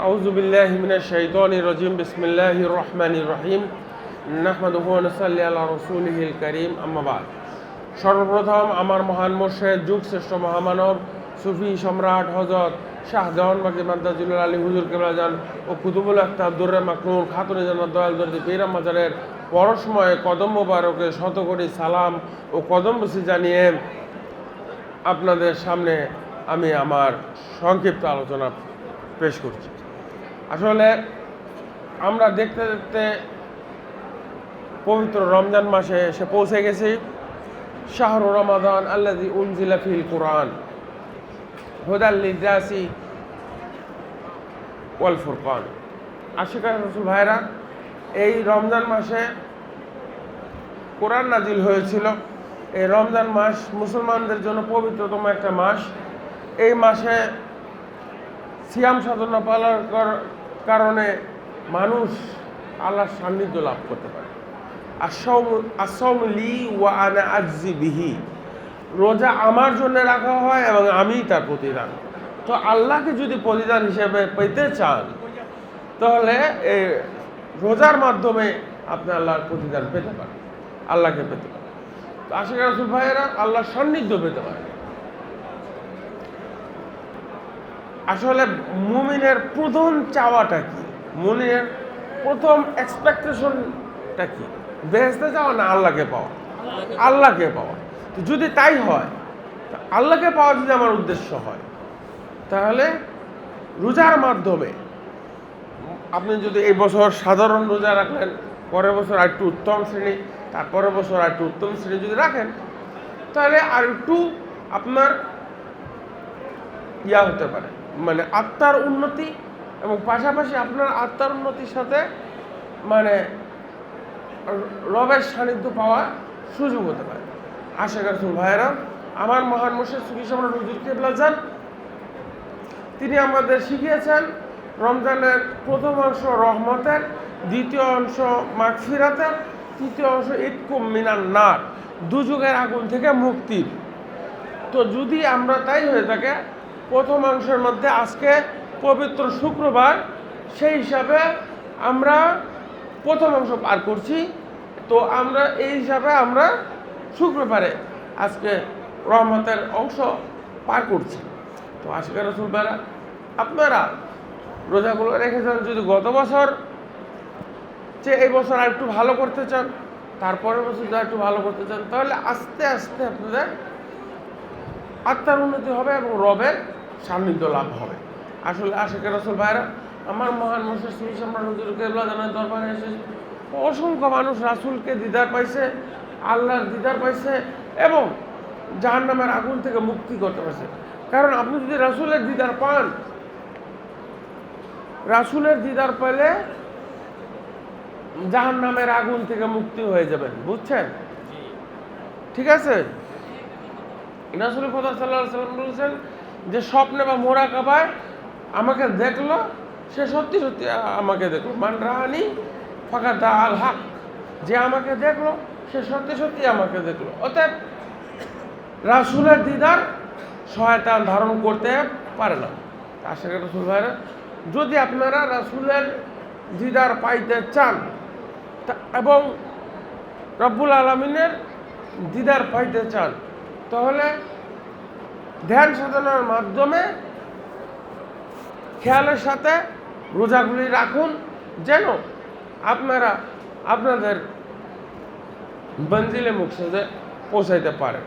أعوذ بالله من الشيطان الرجيم بسم الله الرحمن الرحيم نحمده ونصلي على رسوله الكريم أما بعد সর্বপ্রথম আমার মহান মোর্শেদ যুগ শ্রেষ্ঠ মহামানব সুফি সম্রাট হজরত শাহজাহান বাকি মাদ্দাজুল আলী হুজুর কেবলাজান ও কুতুবুল আখতাব দুর্রে মাকরুর খাতুনে জান্নাত দয়াল দর্দি পীরাম মাজারের পরসময়ে কদম মোবারকে শত কোটি সালাম ও কদম বসি জানিয়ে আপনাদের সামনে আমি আমার সংক্ষিপ্ত আলোচনা পেশ করছি আসলে আমরা দেখতে দেখতে পবিত্র রমজান মাসে এসে পৌঁছে গেছি। শাহর রমাদান আল্লাদি উনজিলা ফিল কোরআন। হুদাল্লিদাসি ওয়াল ফুরকান। আশিকা রসুল ভাইরা, এই রমজান মাসে কোরআন নাজিল হয়েছিল। এই রমজান মাস মুসলমানদের জন্য পবিত্রতম একটা মাস। এই মাসে সিয়াম সাধনা পালন কারণে মানুষ আল্লাহর সান্নিধ্য লাভ করতে পারে। আসম লি ওয়া আনা আজি বিহি। রোজা আমার জন্য রাখা হয় এবং আমিই তার প্রতিদান। তো আল্লাহকে যদি প্রতিদান হিসেবে পেতে চান, তাহলে রোজার মাধ্যমে আপনি আল্লাহর প্রতিদান পেতে পারেন। আল্লাহকে পেতে পারেন। তো আশিক রাসুল ভাইয়েরা আল্লাহর সান্নিধ্য পেতে পারে আসলে মুমিনের প্রথম চাওয়াটা কি? মুমিনের প্রথম এক্সপেকটেশনটা কি? বেহেস্তে যাওয়া না আল্লাহকে পাওয়া? আল্লাহকে পাওয়া। তো যদি তাই হয় আল্লাহকে পাওয়া যদি আমার উদ্দেশ্য হয়, তাহলে রোজার মাধ্যমে আপনি যদি এই বছর সাধারণ রোজা রাখলেন, পরের বছর আর একটু উত্তম শ্রেণি, তারপরের বছর আর একটু উত্তম শ্রেণি যদি রাখেন, তাহলে আর একটু আপনার ইয়া হতে পারে। মানে আত্মার উন্নতি এবং পাশাপাশি আপনার আত্মার উন্নতির সাথে মানে রবের সান্নিধ্য পাওয়ার সুযোগ হতে পারে। আশা করছুন ভাইয়েরা, আমার মহান মশের সুখী সম্রাট হুজুর কেবলা যান তিনি আমাদের শিখিয়েছেন রমজানের প্রথম অংশ রহমতের, দ্বিতীয় অংশ মাগফিরাতের, তৃতীয় অংশ ইটকুম মিনার নার, দুযুগের আগুন থেকে মুক্তির। তো যদি আমরা তাই হয়ে থাকে প্রথম অংশের মধ্যে আজকে পবিত্র শুক্রবার, সেই হিসাবে আমরা প্রথম অংশ পার করছি। তো আমরা, এই হিসাবে আমরা শুক্রবারে আজকে রহমতের অংশ পার করছি। তো আজকে রসুল বেড়া আপনারা রোজাগুলো রেখেছেন যদি গত বছর যে এই বছর আর একটু ভালো করতে চান, তারপরের বছর যদি একটু ভালো করতে চান, তাহলে আস্তে আস্তে আপনাদের আত্মার উন্নতি হবে এবং রবের সান্নিধ্য লাভ হবে। আসলে আশেখ রসুল ভাইরা আমার মহান সম্রাট হুজুর কেবলা জানার দরবারে এসে অসংখ্য মানুষ রাসুলকে দিদার পাইছে আল্লাহর দিদার পাইছে এবং জাহান নামের আগুন থেকে মুক্তি করতে পারছে। কারণ আপনি যদি রাসুলের দিদার পান রাসুলের দিদার পেলে জাহান নামের আগুন থেকে মুক্তি হয়ে যাবেন বুঝছেন? ঠিক আছে? রাসুল কথা সাল্লাহ সাল্লাম বলছেন যে স্বপ্নে বা মোরা কাবায় আমাকে দেখল, সে সত্যি সত্যি আমাকে দেখল। মান রাহানি, ফাঁকা দা আল হাক। যে আমাকে দেখল, সে সত্যি সত্যি আমাকে দেখল। অতএব রাসুলের দিদার সহায়তা ধারণ করতে পারে না। আশা করি রসুল ভাইরা, যদি আপনারা রাসুলের দিদার পাইতে চান এবং রব্বুল আলমিনের দিদার পাইতে চান, তাহলে ধ্যান সাধনার মাধ্যমে খেয়ালের সাথে রোজাগুলি রাখুন। যেন আপনারা আপনাদের বনজিলে মুখ সাথে পৌঁছাইতে পারেন।